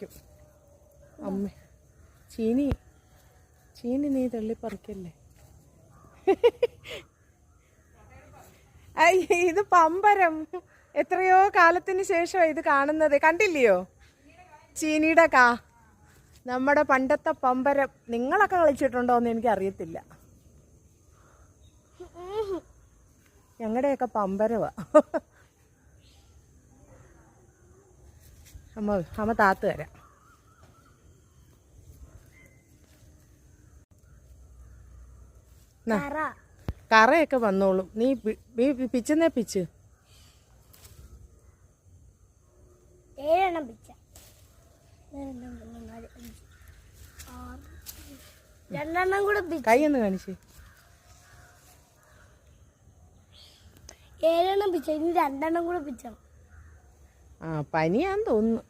പറിക്കും അമ്മ ചീനി. ചീനി നീ തള്ളി പറിക്കല്ലേ ഇത് പമ്പരം. എത്രയോ കാലത്തിന് ശേഷം ഇത് കാണുന്നത്. കണ്ടില്ലയോ? ചീനിയുടെ കാ. നമ്മുടെ പണ്ടത്തെ പമ്പരം. നിങ്ങളൊക്കെ കളിച്ചിട്ടുണ്ടോ എന്ന് എനിക്ക് അറിയത്തില്ല ഞങ്ങളുടെയൊക്കെ പമ്പരവാ അമ്മ അമ്മ താത്ത് തരാം. കറയൊക്കെ വന്നോളും. നീ പിച്ചെന്നേ പിച്ച്? ഏഴെണ്ണം പിച്ച. രണ്ടെണ്ണം, കൂടെ പിച്ച. കൈ ഒന്ന് കാണിച്ച്. ഏഴെണ്ണം പിച്ച. ഇനി രണ്ടെണ്ണം കൂടെ പിച്ചണം. പനിയാന്ന് തോന്നുന്നു.